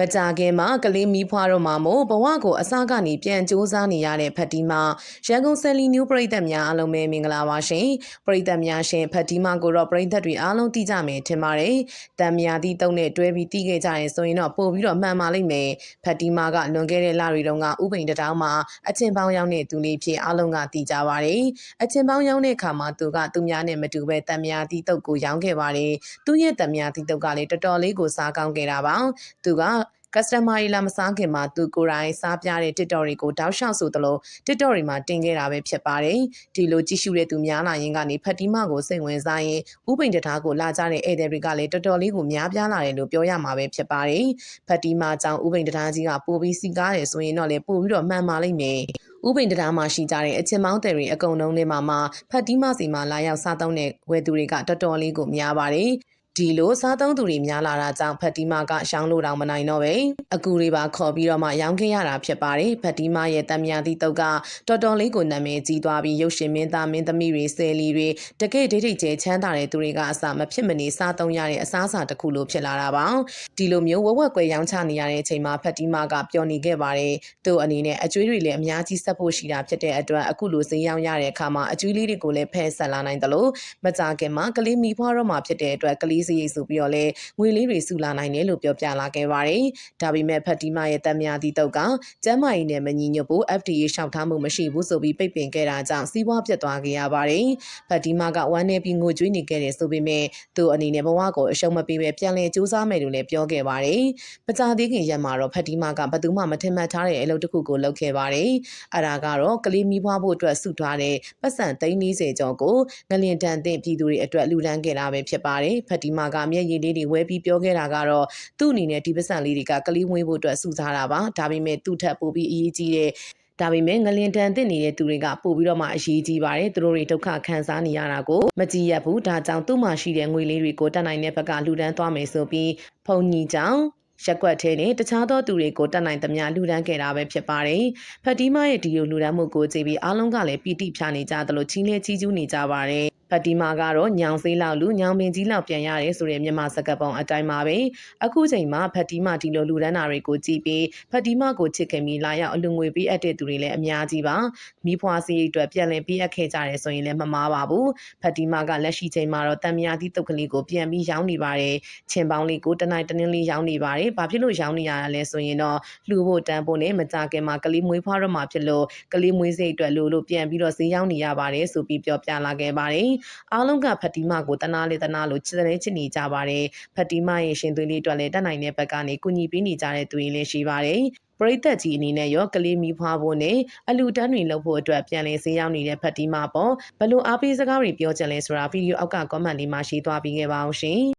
မကြခင်မှာကလေးမီးဖွားတော့မှာမို့ဘဝကိုအစကနေပြန်စူးစမ်းနေရတဲ့ဖတ်တီမာရန်ကုန်ဆယ်လီနျူးပရိသတ်များအားလုံးပဲမင်္ဂလာပါရှင်ပရိသတ်များရှင်ဖတ်တီမာကိုတော့ပရိသတ်တွေအားလုံးသိကြမယ်ထင်ပါတယ်တံမြာသီးတုံးနဲ့တွဲပြီးသိခဲ့ကြရင်ဆိုရင်တော့ပို့ပြီးတော့မှန်ပါလိမ့်မယ်ဖတ်တီမာကလွန်ခဲ့တဲ့လတွေတုန်းကဥပိန်တတောင်းမှာအချင်းပေါင်းရောက်တဲ့သူလေးဖြစ်အားလုံးကသိကြပါတယ်အချင်းပေါင်းရောက်တဲ့အခါမှာသူကသူများနဲ့မတူပဲတံမြာသီးတုပ်ကိုရောင်းခဲ့ပါတယ်သူရဲ့တံမြာသီးတုပ်ကလည်းတော်တော်လေးကိုစားကောင်းခဲ့တာပါသူက customer တွေလာမစားခင်မှာသူကိုယ်တိုင်စားပြတဲ့ TikTok တွေကိုတောက်လျှောက်ဆိုသလို TikTok တွေမှာတင်ခဲ့တာပဲဖြစ်ပါတယ်။ဒီလိုကြည့်ရှုတဲ့သူများလာရင်ကနေဖတ်တီမကိုစိတ်ဝင်စားရင်ဥပိန်တထားကိုလာကြတဲ့ဧည့်သည်တွေကလည်းတော်တော်လေးကိုများပြားလာတယ်လို့ပြောရမှာပဲဖြစ်ပါတယ်။ဖတ်တီမကြောင့်ဥပိန်တထားကြီးကပိုပြီးစီကားတယ်ဆိုရင်တော့လေပိုပြီးတော့မှန်ပါလိမ့်မယ်။ဥပိန်တရားမှာရှိကြတဲ့အချင်းမောင်းတယ်တွေအကုန်လုံးထဲမှာမှဖတ်တီးမစီမှာလာရောက်စားသုံးတဲ့ဝယ်သူတွေကတော်တော်လေးကိုများပါတယ်။ ဒီလိုစားသုံးသူတွေများလာတာကြောင့်ဖတ်တီမာကရှောင်းလို့တောင်မနိုင်တော့ပဲအကူတွေပါခေါ်ပြီးတော့မှရောင်းခဲ့ရတာဖြစ်ပါတယ်ဖတ်တီမာရဲ့တံမြာသီးတုတ်ကတော်တော်လေးကိုနာမည်ကြီးသွားပြီးရုပ်ရှင်မင်းသားမင်းသမီးတွေဆယ်လီတွေတကယ်ဒိတ်ဒိတ်ကျဲချမ်းသာတဲ့သူတွေကအစမဖြစ်မနေစားသုံးရတဲ့အစားအစာတစ်ခုလိုဖြစ်လာတာပါဒီလိုမျိုးဝက်ဝက်ကွယ်ရောင်းချနေရတဲ့အချိန်မှာဖတ်တီမာကပျော်နေခဲ့ပါတယ်သူ့အနေနဲ့အကျွေးတွေလည်းအများကြီးဆက်ဖို့ရှိတာဖြစ်တဲ့အတွက်အခုလိုဈေးရောင်းရတဲ့အခါမှာအကျွေးလေးတွေကိုလည်းဖဲဆက်လာနိုင်တယ်လို့မကြခင်မှာကလေးမိဖွားတော့မှာဖြစ်တဲ့အတွက်ကလေးစရိတ်ဆိုပြီးတော့လဲငွေလေးတွေစုလာနိုင်တယ်လို့ပြောပြလာခဲ့ပါတယ်။ဒါပေမဲ့ဖတ်တီမာရဲ့တံမြာတီတုတ်ကကျမ်းမာရေးနဲ့မညီညွတ်ဖို့ FDA ရှောက်ထားမှုမရှိဘူးဆိုပြီးပိတ်ပင်ခဲ့တာကြောင့်စီးပွားပြတ်သွားခဲ့ရပါတယ်။ဖတ်တီမာကဝမ်းနေပြီးငိုကြွေးနေခဲ့တယ်ဆိုပေမဲ့သူ့အနေနဲ့ဘဝကိုအရှုံးမပေးပဲပြန်လည်စူးစမ်းမယ်လို့လည်းပြောခဲ့ပါတယ်။ပကြာသေးခင်ရက်မှာတော့ဖတ်တီမာကဘယ်သူမှမထင်မှတ်ထားတဲ့အလုပ်တစ်ခုကိုလုပ်ခဲ့ပါတယ်။အဲဒါကတော့ကလေးမီးဖွားဖို့အတွက်စုထားတဲ့ပတ်စံ330ကျော်ကိုငလင်တန်တဲ့ပြည်သူတွေအတွက်လူဒန်းခဲ့တာပဲဖြစ်ပါတယ်။ဖတ်တီမာကမျက်ရည်လေးတွေဝဲပြီးပြောခဲ့တာကတော့သူ့အနေနဲ့ဒီပစံလေးတွေကကလေးမွေးဖို့အတွက်စုစားတာပါဒါပေမဲ့သူ့ထက်ပိုပြီးအရေးကြီးတဲ့ဒါပေမဲ့ငလင်တန်တစ်နေတဲ့သူတွေကပို့ပြီးတော့မှအရေးကြီးပါတယ်သူတို့တွေဒုက္ခခံစားနေရတာကိုမကြည့်ရဘူးဒါကြောင့်သူ့မှာရှိတဲ့ငွေလေးတွေကိုတက်နိုင်တဲ့ဘက်ကလူဒန်းသွားမယ်ဆိုပြီးဖုန်ကြီးကြောင့်ရက်ကွက်ထဲနဲ့တခြားသောသူတွေကိုတတ်နိုင်သမျှလူဒန်းခဲ့တာပဲဖြစ်ပါတယ်။ဖတ်တီမာရဲ့ဒီလိုလူဒန်းမှုကိုကြည့်ပြီးအားလုံးကလည်းပီတိဖြာနေကြသလိုချင်းလေးချီးကျူးနေကြပါတယ်ဖတ်တီမာကတော့ညောင်စေးလောက်လူညောင်ပင်ကြီးလောက်ပြန်ရတယ်ဆိုတဲ့မြန်မာစကားပုံအတိုင်းပါပဲအခုချိန်မှာဖတ်တီမာဒီလိုလူဒန်းတာတွေကိုကြည့်ပြီးဖတ်တီမာကိုချစ်ခင်ပြီးလာရောက်အလူငွေပေးအပ်တဲ့သူတွေလည်းအများကြီးပါမိဖွာစီအတွက်ပြန်လည်ပေးအပ်ခဲ့ကြတယ်ဆိုရင်လည်းမမားပါဘူးဖတ်တီမာကလက်ရှိချိန်မှာတော့တံမြာသီးတုတ်ကလေးကိုပြန်ပြီးရောင်းနေပါတယ်ချင်းပေါင်းလေးကိုတနိုင်တနင်းလေးရောင်းနေပါတယ်ဘာဖြစ်လို့ရောင်းနေရတာလဲဆိုရင်တော့လှူဖို့တန်းဖို့နဲ့မကြခင်မှာကလေးမွေးဖွားတော့မှဖြစ်လို့ကလေးမွေးစိတ်အတွက်လို့လို့ပြန်ပြီးတော့ဈေးရောင်းနေရပါတယ်ဆိုပြီးပြောပြလာခဲ့ပါတယ်အားလုံးကဖတ်တီမာကိုတနာလေတနာလို့ချစ်တဲ့ချစ်နေကြပါတယ်ဖတ်တီမာရဲ့ရှင်သွေးလေးအတွက်လည်းတတ်နိုင်တဲ့ဘက်ကနေကူညီပေးနေကြတဲ့သူတွေလည်းရှိပါတယ်ပရိသတ်ကြီးအနေနဲ့ရောကလေးမီဖွားဖို့နဲ့အလူတန်းတွေလုပ်ဖို့အတွက်ပြန်လည်ဈေးရောက်နေတဲ့ဖတ်တီမာပေါ့ဘလို့အားပေးစကားတွေပြောချင်လဲဆိုတာဗီဒီယိုအောက်က comment လေးမှာရှင်းသွားပြီးခဲ့ပါအောင်ရှင်